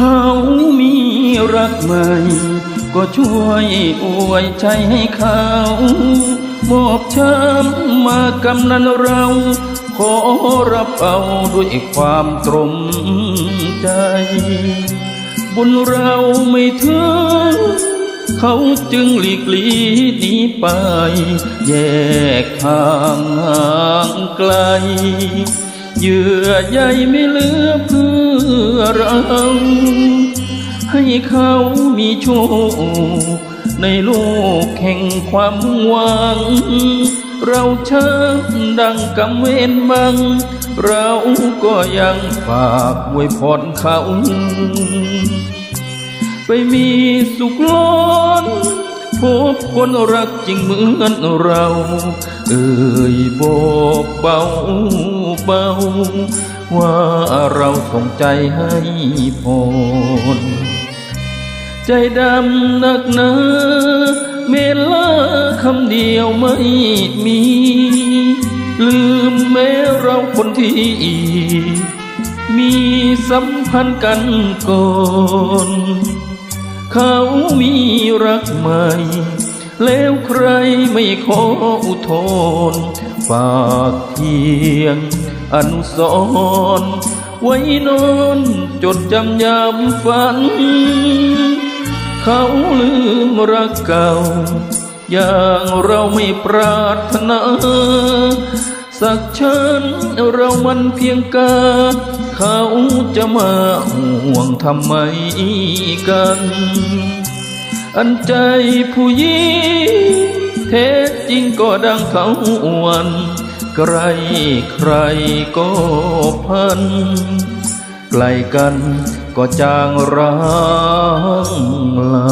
เขามีรักใหม่ ก็ช่วยอวยใจให้เขามอบช้ำมากำนันเรา ขอรับเอาด้วยความตรมใจ บุญเราไม่ถึงเขาจึงหลีกลีหนีไป แยกทางห่างไกล เยื่อใยไม่เหลือเพื่อ เราให้เขามีโชค ในโลกแห่งความหวัง เราเช้ำดังกำเวนบัง เราก็ยังฝากไว้พรเขา ไปมีสุขล้นพบคนรักจริงเหมือนเรา เอ่ยบอกเบาเบา ว่าเราส่งใจให้พรใจดำนักหนาเมลาคำเดียวไม่มี ลืมแม้เราคนที่ มีสัมพันธ์กันก่อนเขามีรักใหม่ แล้วใครไม่ขออุทธรณ์ ฝากเพียง อนุสรณ์ไว้นอนจดจำยามฝัน เขาลืมรักเก่า อย่างเราไม่ปรารถนา สักฉันเรามันเพียงกาเขาจะมาห่วงทำไมกัน อันใจผู้หญิง เท้จริงก็ดังเขาอวนใครใครก็พัน ไกลกันก็จางร้างลา